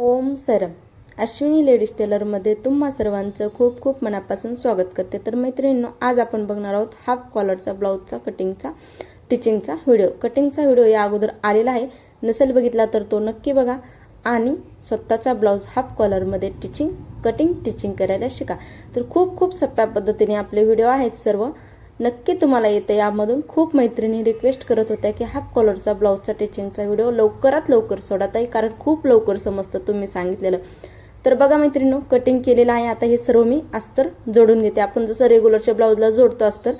ओम सरम. अश्विनी लेडीज टेलरमध्ये तुम्हा सर्वांचं खूप खूप मनापासून स्वागत करते. तर मैत्रिणींनो आज आपण बघणार आहोत हाफ कॉलरचा ब्लाऊजचा कटिंगचा टिचिंगचा व्हिडिओ कटिंगचा व्हिडिओ या अगोदर आलेला आहे. नसेल बघितला तर तो नक्की बघा. आणि स्वतःचा ब्लाऊज हाफ कॉलरमध्ये टिचिंग कटिंग टिचिंग करायला शिका. तर खूप खूप सोप्या पद्धतीने आपले व्हिडिओ आहेत सर्व. नक्की तुम्हाला येते. यामधून खूप मैत्रिणी रिक्वेस्ट करत होत्या की हाफ कॉलरचा ब्लाऊजचा टिचिंगचा व्हिडिओ लवकरात लवकर सोडा आहे कारण खूप लवकर समजतं तुम्ही सांगितलेलं. तर बघा मैत्रिणीनो कटिंग केलेलं आहे. आता हे सर्व मी अस्तर जोडून घेते. आपण जसं रेग्युलरच्या ब्लाऊजला जोडतो अस्तर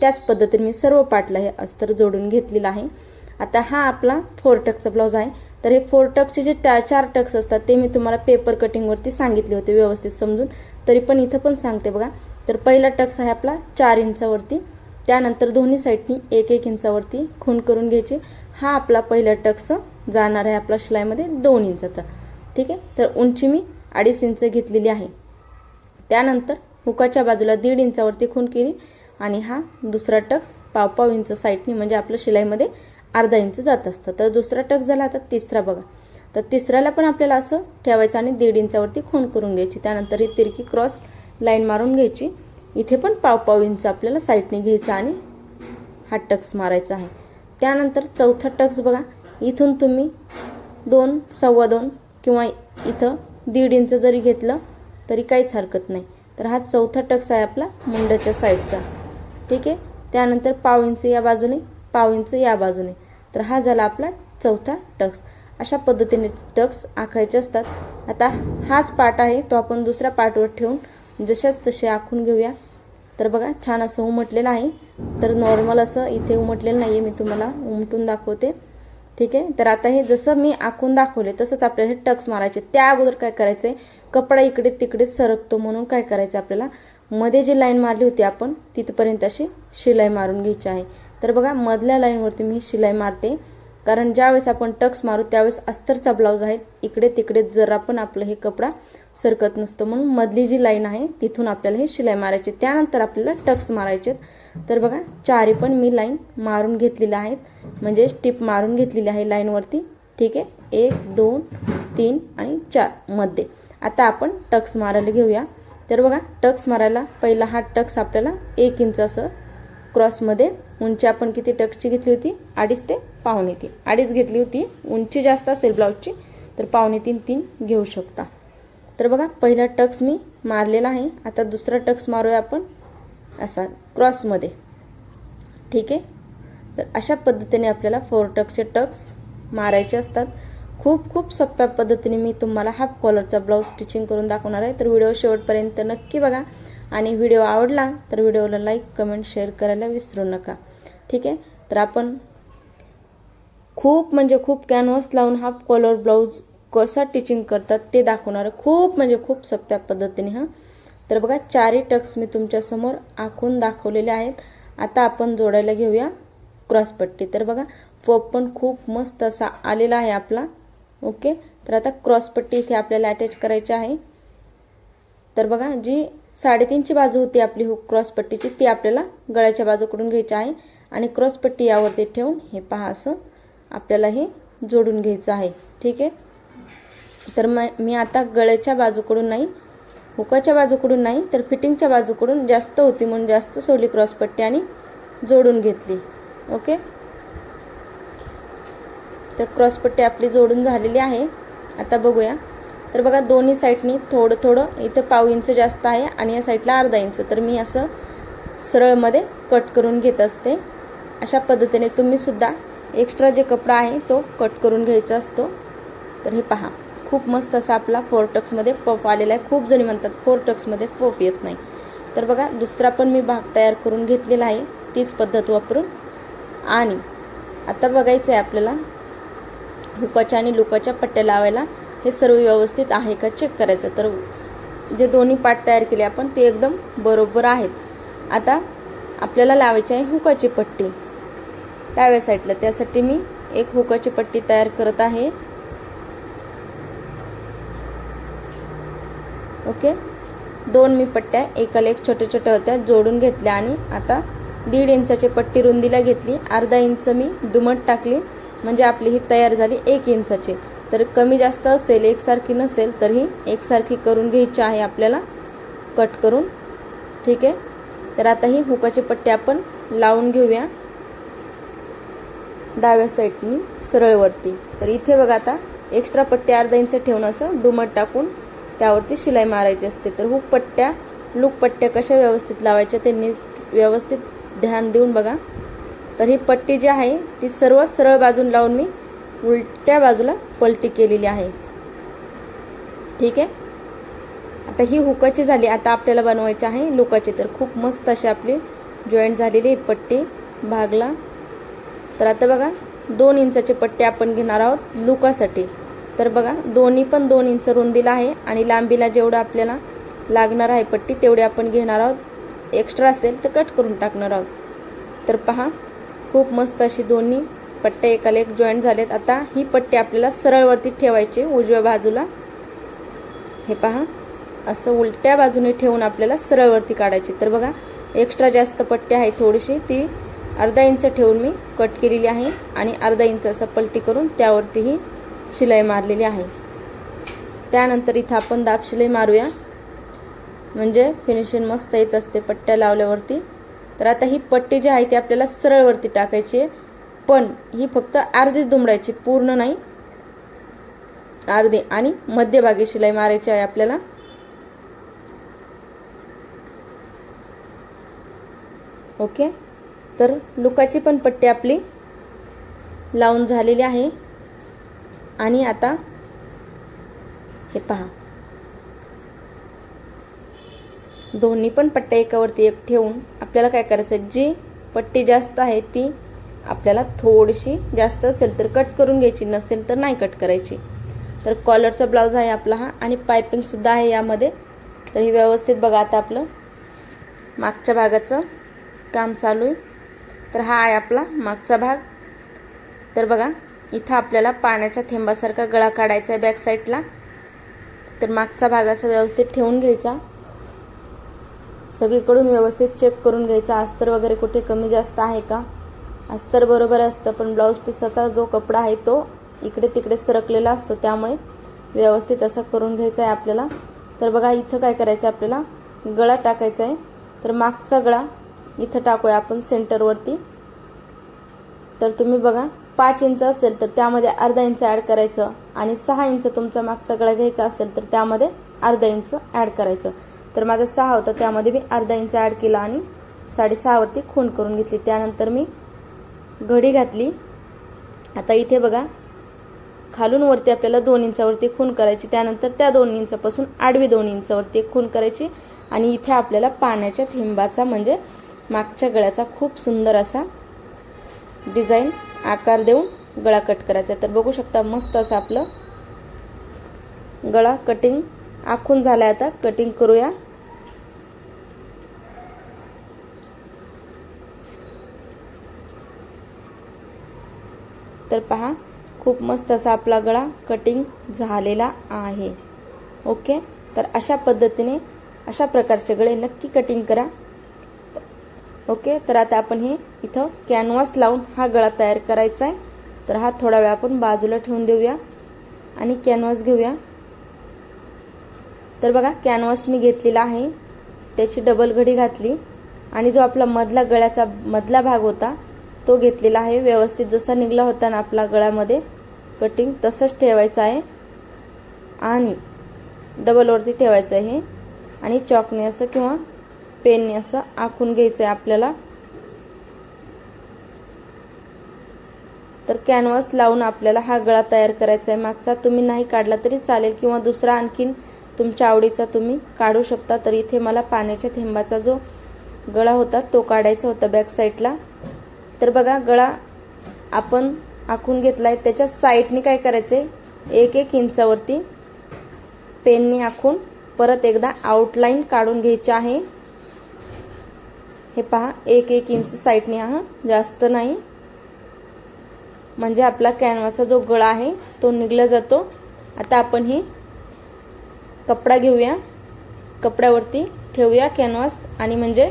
त्याच पद्धतीने मी सर्व पार्टला हे अस्तर जोडून घेतलेलं आहे. आता हा आपला फोर टकचा ब्लाऊज आहे. तर हे फोर टकचे जे टा- चार टक्स असतात ते मी तुम्हाला पेपर कटिंगवरती सांगितले होते व्यवस्थित समजून. तरी पण इथं पण सांगते बघा. तर पहिला टक्स आहे आपला चार इंचावरती. त्यानंतर दोन्ही साईडनी एक एक इंचावरती खून करून घ्यायची. हा आपला पहिला टक्स जाणार आहे आपला शिलाईमध्ये दोन इंचाचा ठीक आहे? तर उंची मी अडीच इंच घेतलेली आहे. त्यानंतर हुकाच्या बाजूला दीड इंचावरती खून केली आणि हा दुसरा टक्स पाव पाव इंच साईडनी म्हणजे आपल्या शिलाईमध्ये अर्धा इंच जात असतं. तर दुसरा टक्स झाला आता तिसरा बघा. तर तिसऱ्याला पण आपल्याला असं ठेवायचं आणि दीड इंचावरती खून करून घ्यायची. त्यानंतर ही तिरकी क्रॉस लाईन मारून घ्यायची. इथे पण पाव पाव इंच आपल्याला साईडने घ्यायचा आणि हा टक्स मारायचा आहे. त्यानंतर चौथा टक्स बघा. इथून तुम्ही दोन सव्वा दोन किंवा इथं दीड इंच जरी घेतलं तरी काहीच हरकत नाही. तर हा चौथा टक्स आहे आपला मुंड्याच्या साईडचा. ठीक आहे? त्यानंतर पाव इंच या बाजूने पाव इंच या बाजूने. तर हा झाला आपला चौथा टक्स. अशा पद्धतीने टक्स आखायचे असतात. आता हाच पार्ट आहे तो आपण दुसऱ्या पार्टवर ठेवून जशाच तसे आखून घेऊया. तर बघा छान असं उमटलेलं आहे. तर नॉर्मल असं इथे उमटलेलं नाही आहे मी तुम्हाला उमटून दाखवते. ठीक आहे? तर आता हे जसं मी आखून दाखवले तसंच आपल्याला हे टक्स मारायचे. त्या अगोदर काय करायचं आहे कपडा इकडे तिकडे सरकतो म्हणून काय करायचं आपल्याला? मध्ये जी लाईन मारली होती आपण तिथपर्यंत अशी शिलाई मारून घ्यायची आहे. तर बघा मधल्या लाईनवरती मी शिलाई मारते. कारण ज्यावेळेस आपण टक्स मारू त्यावेळेस अस्तरचा ब्लाऊज आहे. इकडे तिकडे जर आपण आपलं हे कपडा सरकत नसतो. म्हणून मधली जी लाईन आहे तिथून आपल्याला हे शिलाई मारायची. त्यानंतर आपल्याला टक्स मारायचे तर बघा चारी पण मी लाईन मारून घेतलेल्या आहेत. म्हणजे टिप मारून घेतलेली आहे लाईनवरती. ठीक आहे? एक दोन तीन आणि चारमध्ये. आता आपण टक्स मारायला घेऊया. तर बघा टक्स मारायला पहिला हा टक्स आपल्याला एक इंच असं क्रॉसमध्ये उंची आपण किती टक्सची घेतली होती? अडीच ते पावणे तीन. अडीच घेतली होती. उंची जास्त असेल ब्लाऊजची तर पावणे तीन तीन घेऊ शकता. तर बघा पहिला टक्स मी मारलेला आहे. आता दुसरा टक्स मारूया आपण असा क्रॉसमध्ये. ठीक आहे? तर अशा पद्धतीने आपल्याला फोर टक्सचे टक्स मारायचे असतात. खूप खूप सोप्या पद्धतीने मी तुम्हाला हाफ कॉलरचा ब्लाऊज स्टिचिंग करून दाखवणार आहे. तर व्हिडिओ शेवटपर्यंत नक्की बघा. आणि व्हिडिओ आवडला तर व्हिडिओला लाईक कमेंट शेअर करायला विसरू नका. ठीक आहे? तर आपण खूप म्हणजे खूप कॅनव्हास लावून हाफ कॉलर ब्लाऊज कसं टिचिंग करतात ते दाखवणार खूप म्हणजे खूप सोप्या पद्धतीने हां. तर बघा चारही टक्स मी तुमच्यासमोर आखून दाखवलेले आहेत. आता आपण जोडायला घेऊया क्रॉसपट्टी तर बघा पोप पण खूप मस्त असा आलेला आहे आपला. ओके? तर आता क्रॉसपट्टी इथे आपल्याला अटॅच करायची आहे. तर बघा जी साडेतीनची बाजू होती आपली हो, हुक क्रॉसपट्टीची ती आपल्याला गळ्याच्या बाजूकडून घ्यायची आहे. आणि क्रॉसपट्टी यावरती ठेवून हे पहा असं आपल्याला हे जोडून घ्यायचं आहे. ठीक आहे? तर मग मी आता गळ्याच्या बाजूकडून नाही हुकाच्या बाजूकडून नाही तर फिटिंगच्या बाजूकडून जास्त होती म्हणून जास्त सोडली क्रॉसपट्टी आणि जोडून घेतली. ओके? तर क्रॉसपट्टी आपली जोडून झालेली आहे. आता बघूया. तर बघा दोन्ही साईडनी थोडं थोडं इथं पाव इंच जास्त आहे आणि या साईडला अर्धा इंच. तर मी असं सरळमध्ये कट करून घेत असते. अशा पद्धतीने तुम्हीसुद्धा एक्स्ट्रा जे कपडा आहे तो कट करून घ्यायचा असतो. तर हे पहा. खूप मस्त असा आपला फोर टक्समध्ये पफ आलेला आहे. खूप जणी म्हणतात फोर टक्समध्ये पफ येत नाही. तर बघा दुसरा पण मी भाग तयार करून घेतलेला आहे. तीच पद्धत वापरून. आणि आता बघायचं आहे आपल्याला हुकाच्या आणि लुकाच्या पट्ट्या लावायला हे सर्व व्यवस्थित आहे का चेक करायचं. तर जे दोन्ही पार्ट तयार केले आपण ते एकदम बरोबर आहेत. आता आपल्याला लावायची आहे हुकाची पट्टी. डाव्या साईडला त्यासाठी मी एक हुकाची पट्टी तयार करत आहे. ओके? दोन मी पट्ट्या एकाला एक छोट्या छोट्या होत्या जोडून घेतल्या आणि आता दीड इंचाची पट्टी रुंदीला घेतली. अर्धा इंच मी दुमट टाकली म्हणजे आपली ही तयार झाली एक इंचाची. तर कमी जास्त असेल एकसारखी नसेल तर ही एकसारखी करून घ्यायची आहे आपल्याला कट करून. ठीक आहे? तर आता ही हुकाची पट्टी आपण लावून घेऊया. डाव्या साईडनी सरळवरती तर इथे बघा आता एक्स्ट्रा पट्टी अर्धा इंच ठेवून असं दुमट टाकून त्यावरती शिलाई मारायची असते. तर हुक पट्ट्या लूक पट्ट्या कशा व्यवस्थित लावायच्या ते व्यवस्थित ध्यान देऊन बघा. तर ही पट्टी जी आहे ती सर्व सरळ बाजून लावून मी उलट्या बाजूला पलटी केलेली आहे. ठीक आहे? आता ही हुकाची झाली. आता आपल्याला बनवायची आहे लुकाची. तर खूप मस्त अशी आपली जॉईंट झालेली पट्टी भागला. तर आता बघा दोन इंचाचे पट्टे आपण घेणार आहोत लुकासाठी. तर बघा दोन्ही पण दोन इंच रुंदीला आहे आणि लांबीला जेवढं आपल्याला लागणार आहे पट्टी तेवढी आपण घेणार आहोत. एक्स्ट्रा असेल तर कट करून टाकणार आहोत. तर पहा खूप मस्त अशी दोन्ही पट्ट्या एकाला एक जॉईंट झालेत. आता ही पट्टी आपल्याला सरळवरती ठेवायची उजव्या बाजूला. हे पहा असं उलट्या बाजूने ठेवून आपल्याला सरळवरती काढायची. तर बघा एक्स्ट्रा जास्त पट्टी आहे थोडीशी ती अर्धा इंच ठेवून मी कट केलेली आहे आणि अर्धा इंच असं पलटी करून त्यावरतीही शिलाई मारलेली आहे. त्यानंतर इथं आपण दाब शिलाई मारूया. म्हणजे फिनिशिंग मस्त येत असते पट्ट्या लावल्यावरती. तर आता ही पट्टी जी आहे ती आपल्याला सरळवरती टाकायची आहे. पण ही फक्त अर्धीच दुमडायची पूर्ण नाही. अर्धी आणि मध्यभागी शिलाई मारायची आहे आपल्याला. ओके? तर लुकाची पण पट्टी आपली लावून झालेली आहे. आणि आता हे पहा. दोन्ही पण पट्ट्या एकावरती एक ठेवून आपल्याला काय करायचं जी पट्टी जास्त आहे ती आपल्याला थोडीशी जास्त असेल तर कट करून घ्यायची नसेल तर नाही कट करायची. तर कॉलरचा ब्लाऊज आहे आपला हा आणि पायपिंगसुद्धा आहे यामध्ये. तर हे व्यवस्थित बघा आता आपलं. मागच्या भागाचं काम चालू आहे. तर हा आहे आपला मागचा भाग. तर बघा इथं आपल्याला पाण्याच्या थेंबासारखा गळा काढायचा आहे बॅक साईडला तर मागचा भाग असा व्यवस्थित ठेवून घ्यायचा. सगळीकडून व्यवस्थित चेक करून घ्यायचा अस्तर वगैरे कुठे कमी जास्त आहे का? अस्तर बरोबर असतं पण ब्लाऊज पिसाचा जो कपडा आहे तो इकडे तिकडे सरकलेला असतो त्यामुळे व्यवस्थित असा करून घ्यायचा आहे आपल्याला. तर बघा इथं काय करायचं आपल्याला? गळा टाकायचा आहे. तर मागचा गळा इथं टाकूया आपण सेंटरवरती तर तुम्ही बघा पाच इंच असेल तर त्यामध्ये अर्धा इंच ॲड करायचं आणि सहा इंच तुमचा मागचा गळा घ्यायचा असेल तर त्यामध्ये अर्धा इंच ॲड करायचं. तर माझा सहा होता त्यामध्ये मी अर्धा इंच ॲड केला आणि साडेसहावरती खून करून घेतली. त्यानंतर मी घडी घातली. आता इथे बघा खालून वरती आपल्याला दोन इंचावरती खून करायची. त्यानंतर त्या दोन इंचापासून आडवी दोन इंचावरती खूण खून करायची. आणि इथे आपल्याला पाण्याच्या थेंबाचा म्हणजे मागच्या गळ्याचा खूप सुंदर असा डिझाईन आकार देऊन गळा कट करायचा तर बघू शकता मस्त असं आपलं गळा कटिंग आखून झालाय आता. कटिंग करूया. तर पहा खूप मस्त असा आपला गळा कटिंग झालेला आहे. ओके तर अशा पद्धतीने अशा प्रकारचे गळे नक्की कटिंग करा. ओके? तर आता आपण हे इथं कॅनव्हास लावून हा गळा तयार करायचा आहे. तर हा थोडा वेळ आपण बाजूला ठेवून देऊया आणि कॅनव्हास घेऊया. तर बघा कॅनव्हास मी घेतलेला आहे. त्याची डबल घडी घातली. आणि जो आपला मधला गळ्याचा मधला भाग होता तो घेतलेला आहे. व्यवस्थित जसा निघला होता ना आपला गळ्यामध्ये कटिंग तसंच ठेवायचं आहे. आणि डबलवरती ठेवायचं आहे हे. आणि चॉकने असं किंवा पेनने असं आखून घ्यायचं आहे आपल्याला. तर कॅनव्हास लावून आपल्याला हा गळा तयार करायचा आहे मागचा तुम्ही नाही काढला तरी चालेल किंवा दुसरा आणखीन तुमच्या आवडीचा तुम्ही काढू शकता. तर इथे मला पाण्याच्या थेंबाचा जो गळा होता तो काढायचा होता बॅक साईडला तर बघा गळा आपण आखून घेतला आहे त्याच्या साईडने काय करायचं आहे एक एक इंचावरती पेनने आखून परत एकदा आउटलाईन काढून घ्यायची आहे. हे पहा एक एक इंच साईडने हा जास्त नाही. म्हणजे आपला कॅनवाचा जो गळा आहे तो निघला जातो. आता आपण हे कपडा घेऊया. कपड्यावरती ठेवूया कॅनव्हास आणि म्हणजे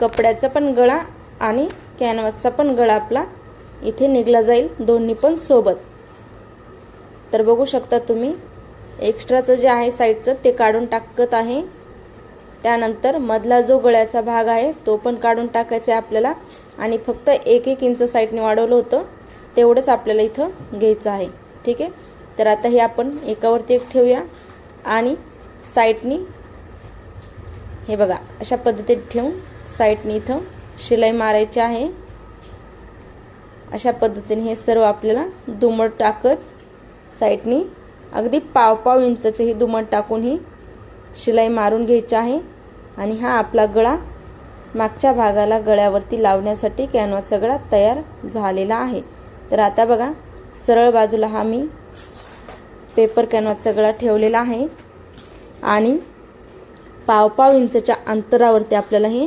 कपड्याचा पण गळा आणि कॅनव्हासचा पण गळा आपला इथे निघला जाईल दोन्ही पण सोबत. तर बघू शकता तुम्ही एक्स्ट्राचं जे आहे साईडचं ते काढून टाकत आहे. त्यानंतर मधला जो गळ्याचा भाग आहे तो पण काढून टाकायचा आहे आपल्याला. आणि फक्त एक एक इंच साईडने वाढवलं होतं तेवढंच आपल्याला इथं घ्यायचं आहे. ठीक आहे? तर आता हे आपण एकावरती एक ठेवूया. आणि साईडनी हे बघा अशा पद्धतीत ठेवून साईडनी इथं शिलाई मारायची आहे. अशा पद्धतीने हे सर्व आपल्याला दुमट टाकत साईडनी अगदी पाव पाव इंचाचं ही दुमट टाकून ही शिलाई मारून घ्यायची आहे आणि हा आपला गळा मागच्या भागाला गळ्यावरती लावण्यासाठी कॅनवाचा गळा तयार झालेला आहे. तर आता बघा सरळ बाजूला हा मी पेपर कॅनवाचा गळा ठेवलेला आहे आणि पाव पाव इंचच्या अंतरावरती आपल्याला हे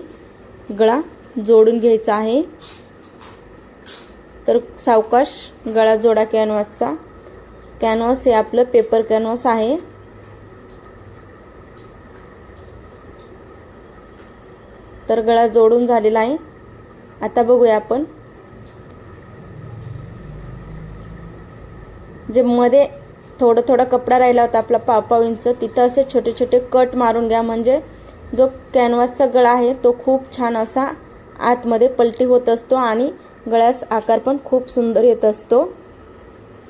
गळा जोडून घ्यायचा आहे. तर सावकाश गळा जोडा कॅनव्हासचा कॅनव्हास हे आपलं पेपर कॅनव्हास आहे. तर गळा जोडून झालेला आहे. आता बघूया आपण. जे मध्ये थोडं थोडा कपडा राहिला होता आपला पाव पाव इंच तिथं असे छोटे छोटे कट मारून घ्या. म्हणजे जो कॅनव्हासचा गळा आहे तो खूप छान असा आतमध्ये पलटी होत असतो आणि गळ्यास आकार पण खूप सुंदर येत असतो.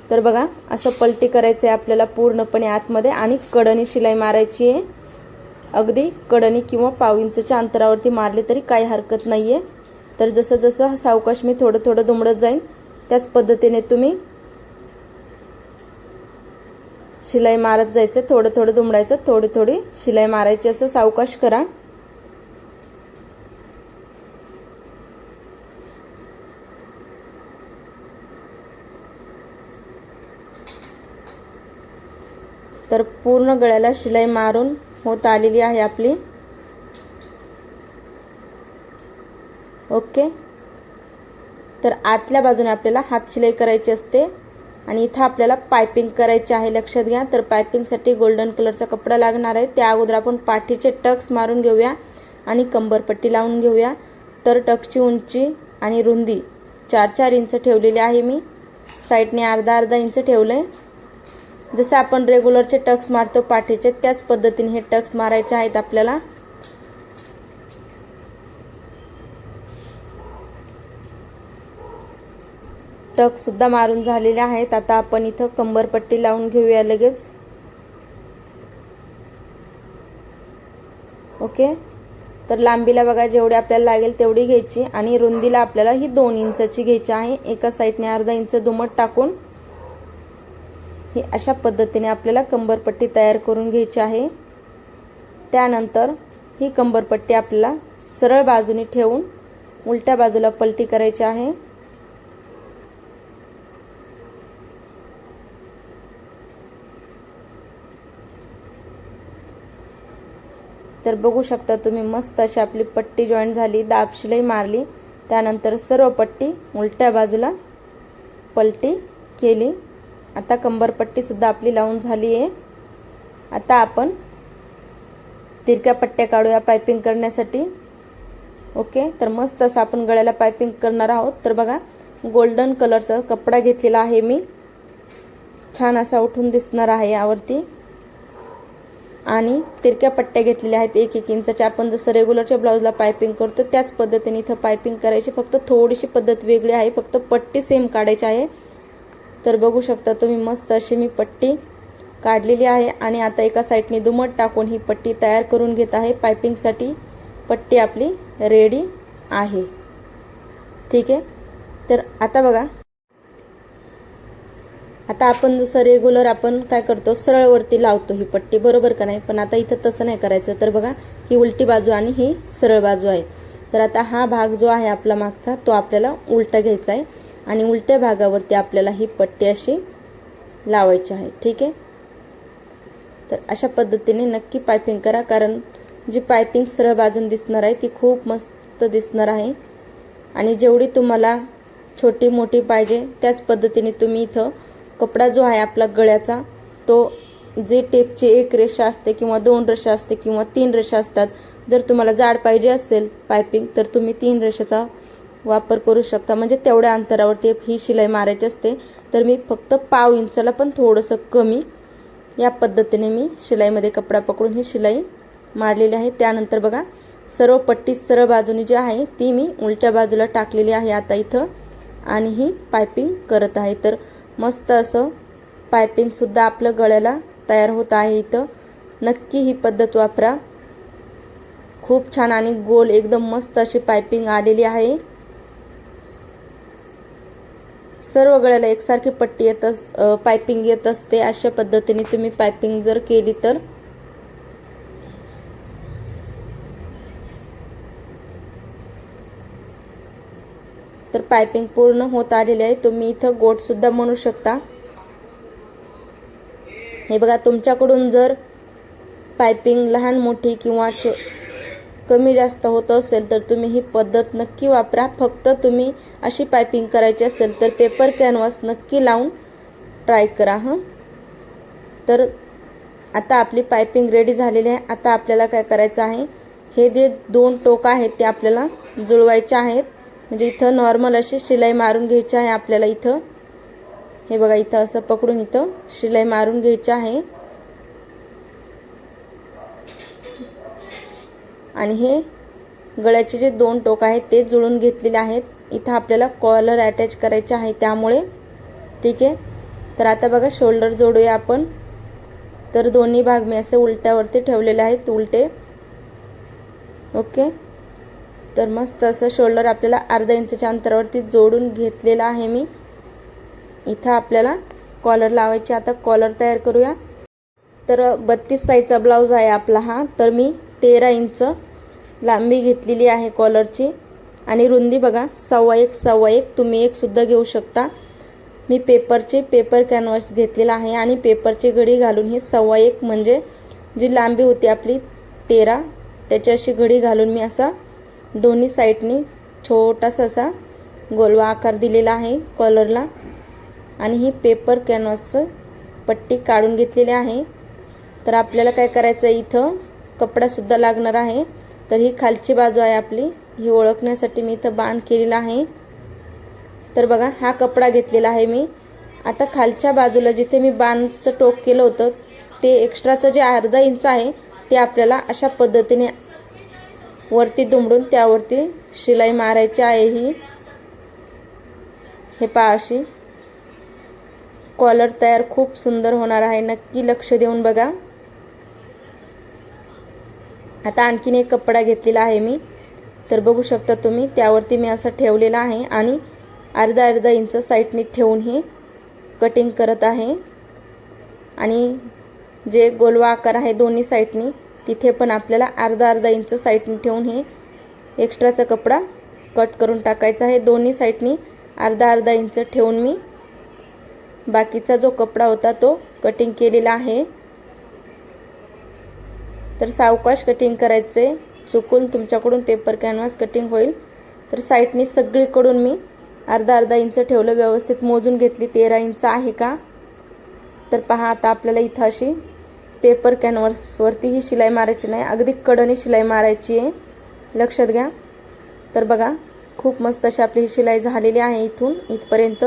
तर बघा असं पलटी करायचं आहे आपल्याला पूर्णपणे आतमध्ये आणि कडणी शिलाई मारायची आहे. अगदी कडणी किंवा पाव इंचच्या अंतरावरती मारले तरी काही हरकत नाही आहे तर जसं जसं सावकाश मी थोडं थोडं दुमडत जाईन त्याच पद्धतीने तुम्ही शिलाई मारत जायचं थोडं थोडं दुमडायचं थोडी थोडी शिलाई मारायची असं सावकाश करा. तर पूर्ण गळ्याला शिलाई मारून होत आलेली आहे आपली. ओके. तर आतल्या बाजूने आपल्याला हात शिलाई करायची असते आणि इथं आपल्याला पायपिंग करायची आहे लक्षात घ्या. तर पायपिंगसाठी गोल्डन कलरचा कपडा लागणार आहे. त्या अगोदर आपण पाठीचे टक्स मारून घेऊया आणि कंबरपट्टी लावून घेऊया. तर टक्सची उंची आणि रुंदी चार चार इंच ठेवलेली आहे मी. साईडने अर्धा अर्धा इंच ठेवलं आहे जसं आपण रेग्युलरचे टक्स मारतो पाठीचे त्याच पद्धतीने हे टक्स मारायचे आहेत आपल्याला. टक सुद्धा मारून झालेले आहेत. आता आपण इथं कंबरपट्टी लावून घेऊया लगेच. ओके? तर लांबीला बघा जेवढी आपल्याला लागेल तेवढी घ्यायची. आणि रुंदीला आपल्याला ही दोन इंचाची घ्यायची आहे. एका साईडने अर्धा इंच दुमट टाकून ही अशा पद्धतीने आपल्याला कंबरपट्टी तयार करून घ्यायची आहे. त्यानंतर ही कंबरपट्टी आपल्याला सरळ बाजूने ठेवून उलट्या बाजूला पलटी करायची आहे. तर बघू शकता तुम्ही मस्त अशी आपली पट्टी जॉईन झाली दाबशिलाई मारली. त्यानंतर सर्व पट्टी उलट्या बाजूला पलटी केली. आता कंबरपट्टीसुद्धा आपली लावून झाली आहे. आता आपण तिरक्या पट्ट्या काढूया पायपिंग करण्यासाठी. ओके तर मस्त असं आपण गळ्याला पायपिंग करणार आहोत. तर बघा गोल्डन कलरचा कपडा घेतलेला आहे मी. छान असा उठून दिसणार आहे यावरती. आणि तिरक्या पट्ट्या घेतलेल्या आहेत एक एक इंचाच्या. आपण जसं रेग्युलरच्या ब्लाऊजला पायपिंग करतो त्याच पद्धतीने इथं पायपिंग करायची. फक्त थोडीशी पद्धत वेगळी आहे. फक्त पट्टी सेम काढायची आहे. तर बघू शकता तुम्ही मस्त अशी मी पट्टी काढलेली आहे आणि आता एका साईडने दुमट टाकून ही पट्टी तयार करून घेत आहे. पायपिंगसाठी पट्टी आपली रेडी आहे. ठीक आहे? तर आता बघा. आता आपण जसं रेग्युलर आपण काय करतो सरळवरती लावतो ही पट्टी. बरोबर का नाही? पण आता इथं तसं नाही करायचं. तर बघा ही उलटी बाजू आणि ही सरळ बाजू आहे. तर आता हा भाग जो आहे आपला मागचा तो आपल्याला उलटा घ्यायचा आहे. आणि उलट्या भागावरती आपल्याला ही पट्टी अशी लावायची आहे. ठीक आहे? तर अशा पद्धतीने नक्की पायपिंग करा कारण जी पायपिंग सरळ बाजून दिसणार आहे ती खूप मस्त दिसणार आहे. आणि जेवढी तुम्हाला छोटी मोठी पाहिजे त्याच पद्धतीने तुम्ही इथं कपडा जो आहे आपला गळ्याचा तो जे टेपची एक रेषा असते किंवा दोन रेषा असते किंवा तीन रेषा असतात जर तुम्हाला जाड पाहिजे असेल पायपिंग तर तुम्ही तीन रेषाचा वापर करू शकता. म्हणजे तेवढ्या अंतरावरती ही शिलाई मारायची असते. तर मी फक्त पाव इंचाला पण थोडंसं कमी या पद्धतीने मी शिलाईमध्ये कपडा पकडून ही शिलाई मारलेली आहे. त्यानंतर बघा सर्व पट्टी सरळ बाजूनी जी आहे ती मी उलट्या बाजूला टाकलेली आहे आता इथं. आणि ही पायपिंग करत आहे. तर मस्त असं पायपिंगसुद्धा आपलं गळ्याला तयार होत आहे इथं. नक्की ही पद्धत वापरा. खूप छान आणि गोल एकदम मस्त अशी पायपिंग आलेली आहे. सर्व गळ्याला एकसारखी पट्टी येत अस पायपिंग येत असते. अशा पद्धतीने तुम्ही पायपिंग जर केली तर? तर पायपिंग पूर्ण होत आलेली आहे. तुम्ही इथं गोटसुद्धा म्हणू शकता. हे बघा तुमच्याकडून जर पायपिंग लहान मोठी किंवा कमी जास्त होत असेल तर तुम्ही ही पद्धत नक्की वापरा. फक्त तुम्ही अशी पायपिंग करायची असेल तर पेपर कॅनव्हास नक्की लावून ट्राय करा हं. तर आता आपली पायपिंग रेडी झालेली आहे. आता आपल्याला काय करायचं आहे? हे जे दोन टोक आहेत ते आपल्याला जुळवायचे आहेत. म्हणजे इथं नॉर्मल अशी शिलाई मारून घ्यायची आहे आपल्याला इथं. हे बघा इथं असं पकडून इथं शिलाई मारून घ्यायची आहे. आणि हे गळ्याचे जे दोन टोक आहेत ते जुळून घेतलेले आहेत. इथं आपल्याला कॉलर अटॅच करायचे आहे त्यामुळे ठीक आहे. तर आता बघा शोल्डर जोडूया आपण. तर दोन्ही भाग मी असे उलट्यावरती ठेवलेले आहेत उलटे. ओके. तर मस्त असं शोल्डर आपल्याला अर्धा इंचच्या अंतरावरती जोडून घेतलेलं आहे मी. इथं आपल्याला कॉलर लावायची आता कॉलर तयार करूया. तर बत्तीस साईजचा ब्लाऊज आहे आपला हा. तर मी तेरा इंच लांबी घेतलेली आहे कॉलरची आणि रुंदी बघा सव्वा एक सव्वा एक तुम्ही एकसुद्धा घेऊ शकता. मी पेपरचे पेपर कॅनव्हास घेतलेला आहे आणि पेपरची घडी घालून ही सव्वा एक म्हणजे जी लांबी होती आपली तेरा त्याच्याशी घडी घालून मी असा दोन्ही साईडनी छोटासा असा गोलवा आकार दिलेला आहे कॉलरला आणि ही पेपर कॅनव्हासचं पट्टी काढून घेतलेली आहे. तर आपल्याला काय करायचं आहे इथं? कपडासुद्धा लागणार आहे. तर ही खालची बाजू आहे आपली. ही ओळखण्यासाठी मी इथं बाण केलेला आहे. तर बघा हा कपडा घेतलेला आहे मी. आता खालच्या बाजूला जिथे मी बाणचं टोक केलं होतं ते एक्स्ट्राचं जे अर्धा इंच आहे ते आपल्याला अशा पद्धतीने वरती दुमडून त्यावरती शिलाई मारायची आहे ही. हे पा अशी. कॉलर तयार खूप सुंदर होणार आहे. नक्की लक्ष देऊन बघा. आता आणखीन एक कपडा घेतलेला आहे मी. तर बघू शकता तुम्ही त्यावरती मी असं ठेवलेला आहे आणि अर्धा अर्धा इंच साईडने ठेवून हे कटिंग करत आहे. आणि जे गोलवा आकार आहे दोन्ही साईडनी तिथे पण आपल्याला अर्धा अर्धा इंच साईडने ठेवून हे एक्स्ट्राचा कपडा कट करून टाकायचा आहे. दोन्ही साईडनी अर्धा अर्धा इंच ठेवून मी बाकीचा जो कपडा होता तो कटिंग केलेला आहे. तर सावकाश कटिंग करायचे चुकून तुमच्याकडून पेपर कॅनव्हास कटिंग होईल. तर साईडने सगळीकडून मी अर्धा अर्धा इंच ठेवलं. व्यवस्थित मोजून घेतली. तेरा इंच आहे का? तर पहा आता आपल्याला इथं अशी पेपर कॅनव्हासवरती ही शिलाई मारायची नाही. अगदी कडनी शिलाई मारायची आहे. लक्षात घ्या. तर बघा खूप मस्त अशी आपली ही शिलाई झालेली आहे इथून इथपर्यंत.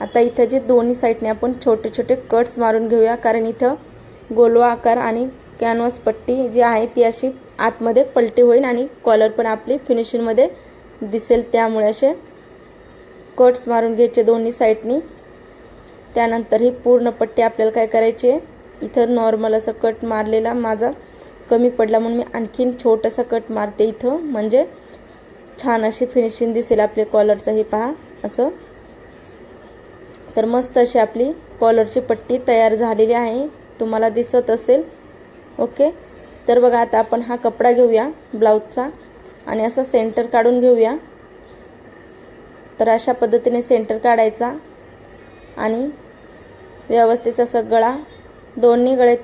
आता इथं जे दोन्ही साईडने आपण छोटे छोटे कट्स मारून घेऊया. कारण इथं गोलवा आकार आणि कॅनव्हास पट्टी जी आहे ती अशी आतमध्ये पलटी होईल आणि कॉलर पण आपली फिनिशिंगमध्ये दिसेल. त्यामुळे असे कट्स मारून घ्यायचे दोन्ही साईडनी त्यानंतर ही पूर्ण पट्टी आपल्याला काय करायची आहे? इथं नॉर्मल असं कट मारलेला माझा कमी पडला म्हणून मी आणखीन छोटंसं कट मारते इथं. म्हणजे छान अशी फिनिशिंग दिसेल आपल्या कॉलरचं हे पहा असं. तर मस्त अशी आपली कॉलरची पट्टी तयार झालेली आहे. तुम्हाला दिसत असेल. ओके? तर बघा आता आपण हा कपडा घेऊया ब्लाऊजचा. आणि असा सेंटर काढून घेऊया. तर अशा पद्धतीने सेंटर काढायचा. आणि व्यवस्थित सगळा गळा दोन्ही गळे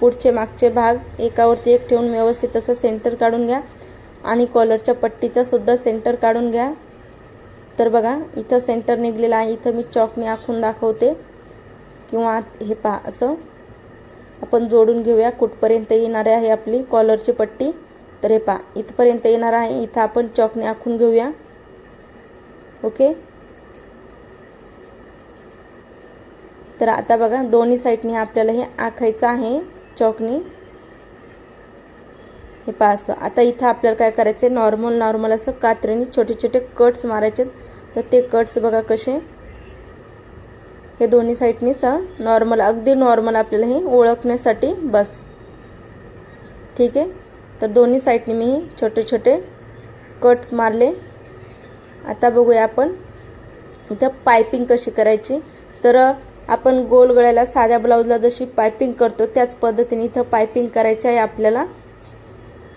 पुढचे मागचे भाग एकावरती एक ठेवून व्यवस्थित असं सेंटर काढून घ्या. आणि कॉलरच्या पट्टीचा सुद्धा सेंटर काढून घ्या. तर बघा इथं सेंटर निघलेलं आहे. इथं मी चॉकने आखून दाखवते. किंवा हे पहा असं. आपण जोडून घेऊया. कुठपर्यंत येणार आहे आपली कॉलरची पट्टी. तर हे पहा इथपर्यंत येणार आहे. इथं आपण चॉकने आखून घेऊया. ओके? तर आता बघा दोन्ही साईडने आपल्याला हे आखायचं आहे चॉकने. हे पहा असं. आता इथं आपल्याला काय करायचं आहे नॉर्मल नॉर्मल असं कात्रीने छोटे छोटे कट्स मारायचे तर ते कट्स बघा कसे हे दोन्ही साईडनीचा नॉर्मल अगदी नॉर्मल आपल्याला हे ओळखण्यासाठी बस. ठीक आहे? तर दोन्ही साईडने मी छोटे छोटे कट्स मारले. आता बघूया आपण. इथं पायपिंग कशी करायची? तर आपण गोल गळ्याला साध्या ब्लाऊजला जशी पायपिंग करतो त्याच पद्धतीने इथं पायपिंग करायची आहे आपल्याला.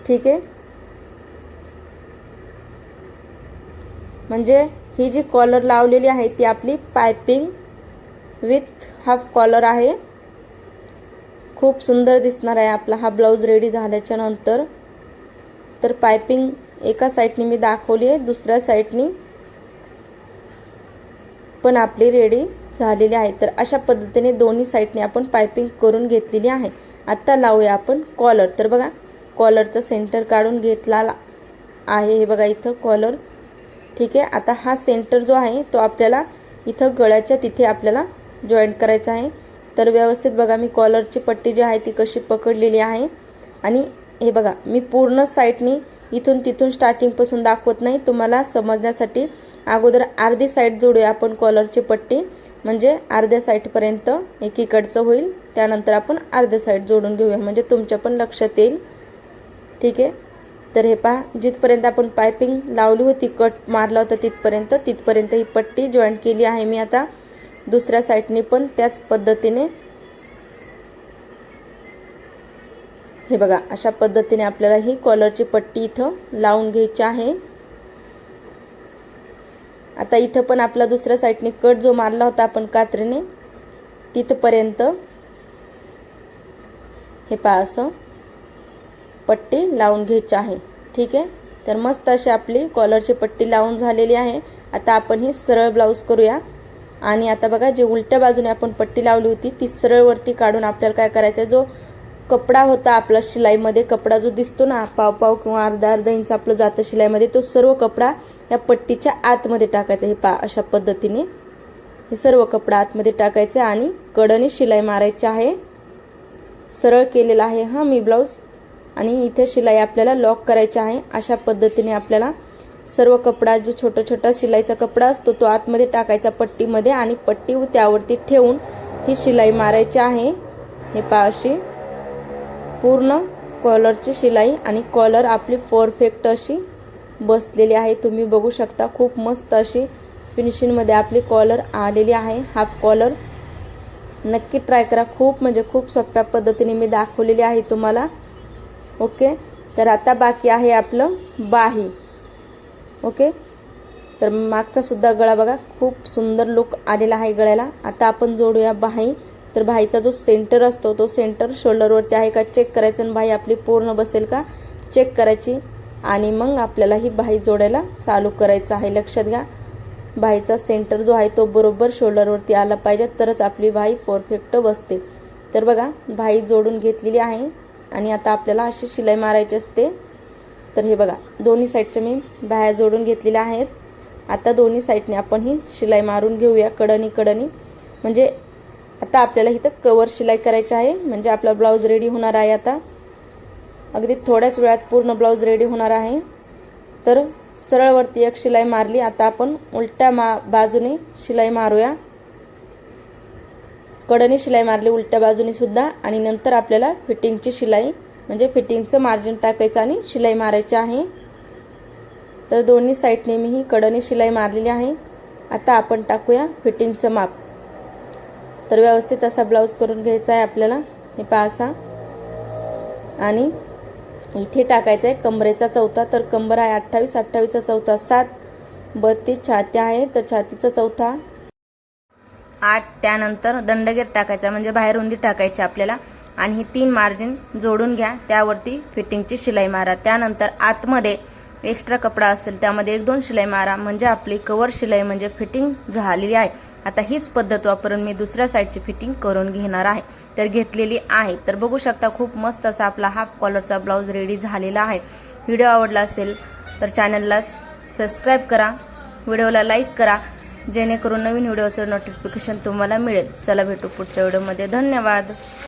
ठीक आहे? म्हणजे ही जी कॉलर लावलेली आहे ती आपली पायपिंग विथ हाफ कॉलर आहे. खूप सुंदर दिसणार आहे आपला हा ब्लाऊज रेडी झाल्याच्यानंतर. तर पायपिंग एका साईडनी मी दाखवली आहे दुसऱ्या साईडनी पण आपली रेडी झालेली आहे. तर अशा पद्धतीने दोन्ही साईडने आपण पायपिंग करून घेतलेली आहे. आत्ता लावूया आपण कॉलर तर बघा कॉलरचं सेंटर काढून घेतला आहे. हे बघा इथं कॉलर ठीक आहे आता हा सेंटर जो आहे तो आपल्याला इथं गळ्याच्या तिथे आपल्याला जॉईंट करायचा आहे. तर व्यवस्थित बघा मी कॉलरची पट्टी जी आहे ती कशी पकडलेली आहे. आणि हे बघा मी पूर्ण साईडनी इथून तिथून स्टार्टिंगपासून दाखवत नाही. तुम्हाला समजण्यासाठी अगोदर अर्धी साईड जोडूया आपण कॉलरची पट्टी. म्हणजे अर्ध्या साईडपर्यंत एकीकडचं होईल. त्यानंतर आपण अर्ध्या साईड जोडून घेऊया. म्हणजे तुमच्या पण लक्षात येईल. ठीक आहे? तर हे पहा जिथपर्यंत आपण पायपिंग लावली होती कट मारला होता तिथपर्यंत तिथपर्यंत ही पट्टी जॉईंट केली आहे मी आता. दुसऱ्या साईडने पण त्याच पद्धतीने हे बघा अशा पद्धतीने आपल्याला ही कॉलरची पट्टी इथं लावून घ्यायची आहे. आता इथं पण आपला दुसऱ्या साईडने कट जो मारला होता आपण कात्रीने तिथपर्यंत हे पहा असं पट्टी लावून घ्यायची आहे. ठीक आहे? तर मस्त अशी आपली कॉलरची पट्टी लावून झालेली आहे. आता आपण ही सरळ ब्लाऊज करूया. आणि आता बघा जे उलट्या बाजूने आपण पट्टी लावली होती ती सरळवरती काढून आपल्याला काय करायचं जो कपडा होता आपला शिलाईमध्ये कपडा जो दिसतो ना पाव पाव किंवा अर्धा अर्धा इंच आपलं जातं शिलाईमध्ये तो सर्व कपडा या पट्टीच्या आतमध्ये टाकायचा. हे पा अशा पद्धतीने हे सर्व कपडा आतमध्ये टाकायचं आणि कडनी शिलाई मारायची आहे. सरळ केलेला आहे हा मी ब्लाऊज. आणि इथे शिलाई आपल्याला लॉक करायची आहे. अशा पद्धतीने आपल्याला सर्व कपडा जो छोटा छोटा शिलाईचा कपडा असतो तो आतमध्ये टाकायचा पट्टीमध्ये आणि पट्टी त्यावरती ठेवून ही शिलाई मारायची आहे. हे पा अशी. पूर्ण कॉलरची शिलाई आणि कॉलर आपली परफेक्ट अशी बसलेली आहे. तुम्ही बघू शकता खूप मस्त अशी फिनिशिंगमध्ये आपली कॉलर आलेली आहे. Half collar. नक्की ट्राय करा. खूप म्हणजे खूप सोप्या पद्धतीने मी दाखवलेली आहे तुम्हाला. ओके? तर आता बाकी आहे आपलं बाही. ओके? तर मागचा सुद्धा गळा बघा खूप सुंदर लुक आलेला आहे गळ्याला. आता आपण जोडूया बाही तर बाईचा जो सेंटर असतो तो सेंटर शोल्डरवरती आहे का? चेक करायचं आणि बाई आपली पूर्ण बसेल का? चेक करायची. आणि मग आपल्याला ही बाही जोडायला चालू करायचं आहे. लक्षात घ्या. बाईचा सेंटर जो आहे तो बरोबर शोल्डरवरती आला पाहिजे. तरच आपली बाई परफेक्ट बसते. तर बघा बाई जोडून घेतलेली आहे. आणि आता आपल्याला अशी शिलाई मारायची असते. तर हे बघा दोन्ही साईडच्या मी बाह्या जोडून घेतलेल्या आहेत. आता दोन्ही साईडने आपण ही शिलाई मारून घेऊया कडनी कडनी म्हणजे आता आपल्याला इथं कवर शिलाई करायची आहे म्हणजे आपला ब्लाऊज रेडी होणार आहे आता. अगदी थोड्याच वेळात पूर्ण ब्लाऊज रेडी होणार आहे. तर सरळवरती एक शिलाई मारली आता आपण उलट्या मा बाजूने शिलाई मारूया. कडनी शिलाई मारली उलट्या बाजूने सुद्धा आणि नंतर आपल्याला फिटिंगची शिलाई म्हणजे फिटिंगचं मार्जिन टाकायचं आणि शिलाई मारायची आहे. तर दोन्ही साईडने मी ही कडनी शिलाई मारलेली आहे. आता आपण टाकूया फिटिंगचं माप. तर व्यवस्थित असा ब्लाऊज करून घ्यायचा आहे आपल्याला. हे पासा आणि इथे टाकायचं आहे कंबरेचा चौथा. तर कंबर आहे अठ्ठावीस अठ्ठावीसचा चौथा. सात बत्तीस छाती आहे. तर छातीचा चौथा. आठ. त्यानंतर दंडगेर टाकायचा म्हणजे बाहेर रुंदी टाकायची आपल्याला. आणि ही तीन मार्जिन जोडून घ्या. त्यावरती फिटिंगची शिलाई मारा. त्यानंतर आतमध्ये एक्स्ट्रा कपडा असेल त्यामध्ये एक दोन शिलाई मारा. म्हणजे आपली कवर शिलाई म्हणजे फिटिंग झालेली आहे. आता हीच पद्धत वापरून मी दुसऱ्या साईडची फिटिंग करून घेणार आहे. तर घेतलेली आहे. तर बघू शकता खूप मस्त असा आपला हाफ कॉलरचा ब्लाऊज रेडी झालेला आहे. व्हिडिओ आवडला असेल तर चॅनलला सबस्क्राईब करा. व्हिडिओला लाईक करा. जेणेकरून नवीन व्हिडिओचं नोटिफिकेशन तुम्हाला मिळेल. चला भेटू पुढच्या व्हिडिओमध्ये. धन्यवाद.